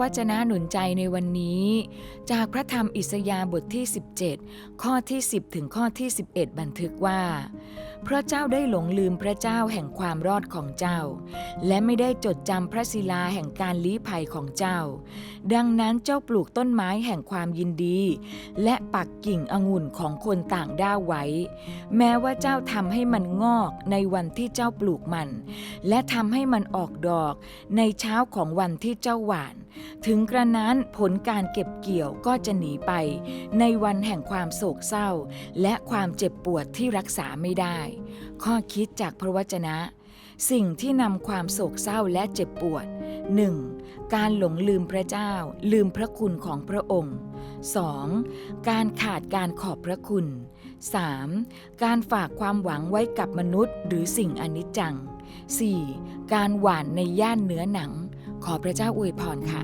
วจนะหนุนใจในวันนี้ จากพระธรรมอิสยาห์บทที่ 17 ข้อที่ 10 ถึงข้อที่ 11 บันทึกว่าเพราะเจ้าได้หลงลืมพระเจ้าแห่งความรอดของเจ้า และไม่ได้จดจำพระศิลาแห่งการลี้ภัยของเจ้า ดังนั้นเจ้าปลูกต้นไม้แห่งความยินดี และปักกิ่งองุ่นของคนต่างด้าวไว้ แม้ว่าเจ้าทำให้มันงอกในวันที่เจ้าปลูกมัน และทำให้มันออกดอกในเช้าของวันที่เจ้าหว่านถึงกระนั้นผลการเก็บเกี่ยวก็จะหนีไป ในวันแห่งความโศกเศร้า และความเจ็บปวดที่รักษาไม่ได้ ข้อคิดจากพระวจนะ สิ่งที่นำความโศกเศร้าและเจ็บปวด 1. การหลงลืมพระเจ้า ลืมพระคุณของพระองค์ 2. การขาดการขอบพระคุณ 3. การฝากความหวังไว้กับมนุษย์ หรือสิ่งอนิจจัง 4. การหวานในย่านเนื้อหนัง ขอพระเจ้าอวยพรค่ะ